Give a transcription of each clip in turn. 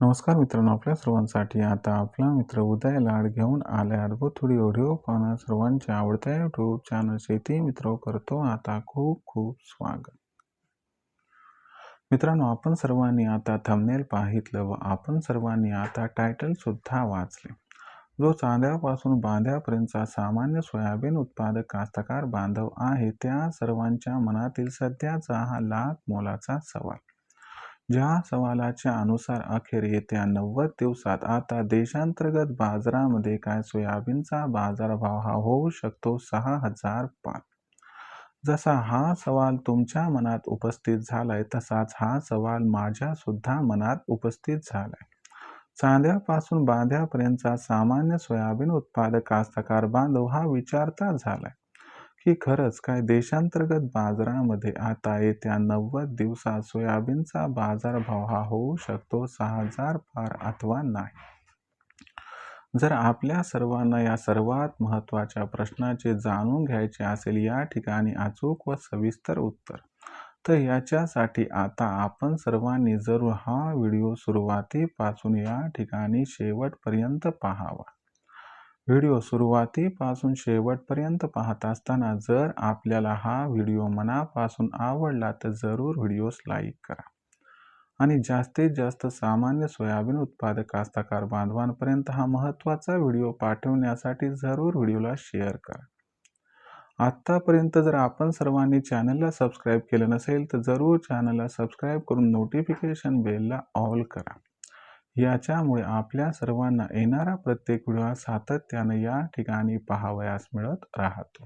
नमस्कार मित्रांनो आपल्या सर्वांसाठी आता आपला मित्र उदय लाड घेऊन आले अद्भुत थोडी ऑडिओ पाहणं सर्वांच्या आवडत्या यूट्यूब चॅनल शेती मित्र करतो आता खूप खूप स्वागत. मित्रांनो आपण सर्वांनी आता थंबनेल पाहितलं व आपण सर्वांनी आता टायटल सुद्धा वाचले. जो चांद्यापासून बांध्यापर्यंतचा सामान्य सोयाबीन उत्पादक कास्तकार बांधव आहे त्या सर्वांच्या मनातील सध्याचा हा लाख मोलाचा सवाल. ज्या सवालाच्या अनुसार अखेर येत्या नव्वद दिवसात आता देशांतर्गत बाजारामध्ये काय सोयाबीनचा बाजारभाव हा होऊ शकतो? सहा हजार पाच. जसा हा सवाल तुमच्या मनात उपस्थित झालाय तसाच हा सवाल माझ्या सुद्धा मनात उपस्थित झालाय. चांद्यापासून बांध्यापर्यंतचा सामान्य सोयाबीन उत्पादक कास्तकार बांधव हा विचारता झालाय. की खरंच काय देशांतर्गत बाजारामध्ये आता येत्या नव्वद दिवसात सोयाबीनचा बाजारभाव हा होऊ शकतो सहा हजार पार अथवा नाही. जर आपल्या सर्वांना या सर्वात महत्त्वाच्या प्रश्नाचे जाणून घ्यायचे असेल या ठिकाणी अचूक व सविस्तर उत्तर तर याच्यासाठी आता आपण सर्वांनी जरूर हा व्हिडिओ सुरुवातीपासून या ठिकाणी शेवटपर्यंत पाहावा. व्हिडिओ सुरुवातीपासून शेवटपर्यंत पाहत असताना जर आपल्याला हा व्हिडिओ मनापासून आवडला तर जरूर व्हिडिओस लाईक करा. आणि जास्तीत जास्त सामान्य सोयाबीन उत्पादक कास्तकार बांधवांपर्यंत हा महत्त्वाचा व्हिडिओ पाठवण्यासाठी जरूर व्हिडिओला शेअर करा. आत्तापर्यंत जर आपण सर्वांनी चॅनलला सबस्क्राईब केलं नसेल तर जरूर चॅनलला सबस्क्राईब करून नोटिफिकेशन बेलला ऑल करा. याच्यामुळे आपल्या सर्वांना येणारा प्रत्येक व्हिडिओ सातत्याने या ठिकाणी पाहावयास मिळत राहतो.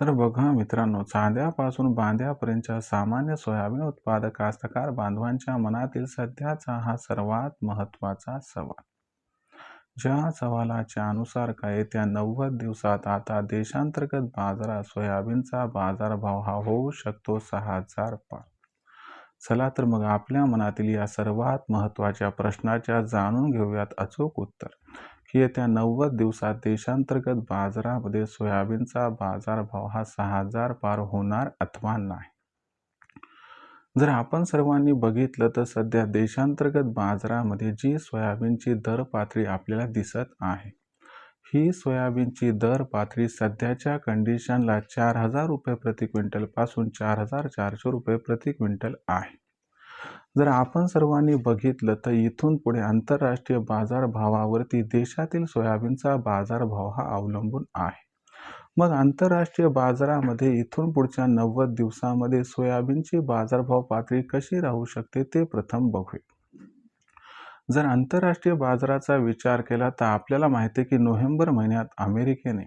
तर बघा मित्रांनो चांद्यापासून बांध्यापर्यंतच्या सामान्य सोयाबीन उत्पादक कास्तकार बांधवांच्या मनातील सध्याचा हा सर्वात महत्त्वाचा सवाल. ज्या सवालाच्या अनुसार का येत्या नव्वद दिवसात आता देशांतर्गत बाजारात सोयाबीनचा बाजारभाव हा होऊ शकतो सहा हजार पाच चला तर मग आपल्या मनातील या सर्वात महत्त्वाच्या प्रश्नाच्या जाणून घेऊयात अचूक उत्तर. की येत्या नव्वद दिवसात देशांतर्गत बाजारामध्ये सोयाबीनचा बाजारभाव हा सहा हजार पार होणार अथवा नाही? जर आपण सर्वांनी बघितलं तर सध्या देशांतर्गत बाजारामध्ये जी सोयाबीनची दर पातळी आपल्याला दिसत आहे ही सोयाबीनची दर पातळी सध्याच्या कंडिशनला चार हजार रुपये प्रति क्विंटलपासून चार हजार चारशे रुपये प्रति क्विंटल आहे. जर आपण सर्वांनी बघितलं तर इथून पुढे आंतरराष्ट्रीय बाजारभावावरती देशातील सोयाबीनचा बाजारभाव हा अवलंबून आहे. मग आंतरराष्ट्रीय बाजारामध्ये इथून पुढच्या नव्वद दिवसामध्ये सोयाबीनची बाजारभाव पातळी कशी राहू शकते ते प्रथम बघूया. जर आंतरराष्ट्रीय बाजाराचा विचार केला तर आपल्याला माहिती आहे की नोव्हेंबर महिन्यात अमेरिकेने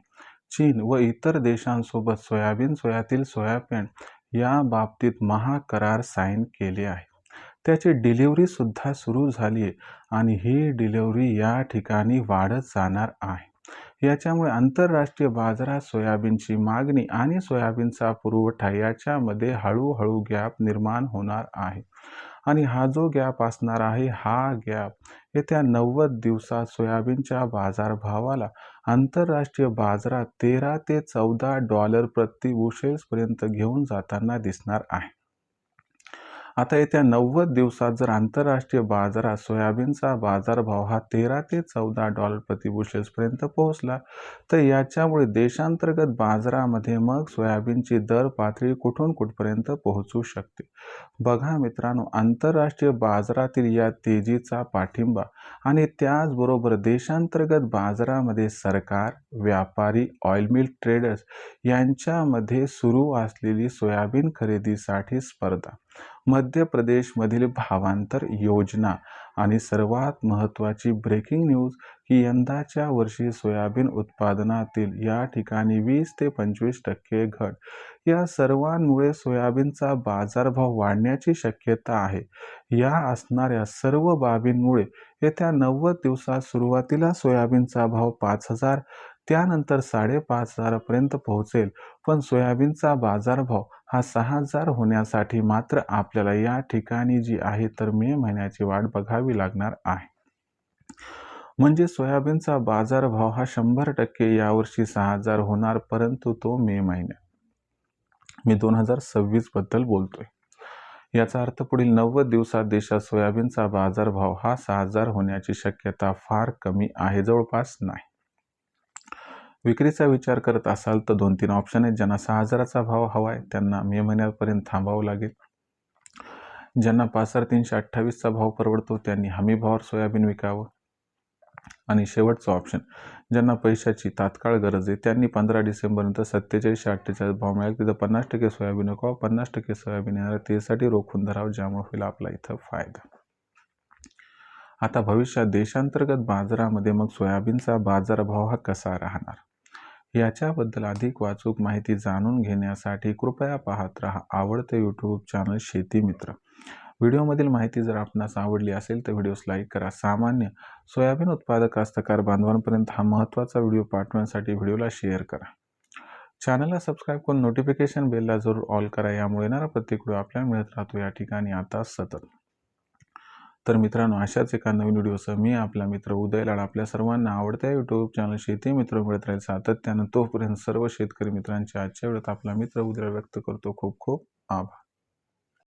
चीन व इतर देशांसोबत सोयाबीन सोयातील सोयाबीन या बाबतीत महाकरार साईन केले आहे. त्याची डिलिव्हरीसुद्धा सुरू झाली आहे आणि ही डिलिव्हरी या ठिकाणी वाढत जाणार आहे. याच्यामुळे आंतरराष्ट्रीय बाजारात सोयाबीनची मागणी आणि सोयाबीनचा पुरवठा याच्यामध्ये हळूहळू गॅप निर्माण होणार आहे. आणि हा जो गॅप असणार आहे हा गॅप येत्या नव्वद दिवसात सोयाबीनच्या बाजारभावाला आंतरराष्ट्रीय बाजारात तेरा ते चौदा डॉलर प्रति बुशेल्सपर्यंत घेऊन जाताना दिसणार आहे. आता येत्या नव्वद दिवसात जर आंतरराष्ट्रीय बाजारात सोयाबीनचा बाजारभाव हा तेरा ते चौदा डॉलर प्रतिबुशेल्सपर्यंत पोहोचला तर याच्यामुळे देशांतर्गत बाजारामध्ये मग सोयाबीनची दर पातळी कुठून कुठपर्यंत पोहोचू शकते? बघा मित्रांनो आंतरराष्ट्रीय बाजारातील या तेजीचा पाठिंबा आणि त्याचबरोबर देशांतर्गत बाजारामध्ये सरकार व्यापारी ऑइल मिल ट्रेडर्स यांच्यामध्ये सुरू असलेली सोयाबीन खरेदीसाठी स्पर्धा. मध्य प्रदेशमधील भावांतर योजना आणि सर्वात महत्त्वाची ब्रेकिंग न्यूज की यंदाच्या वर्षी सोयाबीन उत्पादनातील या ठिकाणी वीस ते पंचवीस टक्के घट. या सर्वांमुळे सोयाबीनचा बाजारभाव वाढण्याची शक्यता आहे. या असणाऱ्या सर्व बाबींमुळे येत्या नव्वद दिवसात सुरुवातीला सोयाबीनचा भाव पाच हजार त्यानंतर साडेपाच हजारापर्यंत पोहोचेल. पण सोयाबीनचा बाजारभाव हा सहा हजार होण्यासाठी मात्र आपल्याला या ठिकाणी जी आहे तर मे महिन्याची वाट बघावी लागणार आहे. म्हणजे सोयाबीनचा बाजारभाव हा शंभर टक्के यावर्षी सहा हजार होणार परंतु तो मे महिन्यात मी दोन हजार सव्वीसबद्दल बोलतोय. याचा अर्थ पुढील नव्वद दिवसात देशात सोयाबीनचा बाजारभाव हा सहा हजार होण्याची शक्यता फार कमी आहे जवळपास नाही. विक्रीचा विचार करत असाल तर दोन तीन ऑप्शन आहेत. ज्यांना सहा हजाराचा भाव हवा आहे त्यांना मे महिन्यापर्यंत थांबावं लागेल. ज्यांना पाच हजार तीनशे अठ्ठावीसचा भाव परवडतो त्यांनी हमी भावावर सोयाबीन विकावं. आणि शेवटचं ऑप्शन ज्यांना पैशाची तात्काळ गरज आहे त्यांनी पंधरा डिसेंबरनंतर सत्तेचाळीसशे अठ्ठेचाळीस भाव मिळेल तिथं पन्नास टक्के सोयाबीन विकावं पन्नास टक्के सोयाबीन येणार तेसाठी त्यासाठी रोखून धरावं ज्यामुळे होईल आपला इथं फायदा. आता भविष्यात देशांतर्गत बाजारामध्ये मग सोयाबीनचा बाजारभाव हा कसा राहणार? याच्याबद्दल अधिक वाचूक माहिती जाणून घेण्यासाठी कृपया पाहत राहा आवडते यूट्यूब चॅनल शेती मित्र. व्हिडिओमधील माहिती जर आपणास आवडली असेल तर व्हिडिओस लाईक करा. सामान्य सोयाबीन उत्पादक कास्तकार बांधवांपर्यंत हा महत्त्वाचा व्हिडिओ पाठवण्यासाठी व्हिडिओला शेअर करा. चॅनलला सबस्क्राईब करून नोटिफिकेशन बेलला जरूर ऑल करा. यामुळे येणारा प्रत्येक व्हिडिओ आपल्याला मिळत राहतो. या ठिकाणी आता सतत तर मित्रांनो अशाच एका नवीन व्हिडिओसह मी आपला मित्र उदय लाड आपल्या सर्वांना आवडत्या यूट्यूब चॅनल शेती मित्र मिळत राहील सातत्यानं तोपर्यंत सर्व शेतकरी मित्रांच्या आजच्या वेळेत आपला मित्र उदय व्यक्त करतो. खूप खूप आभार.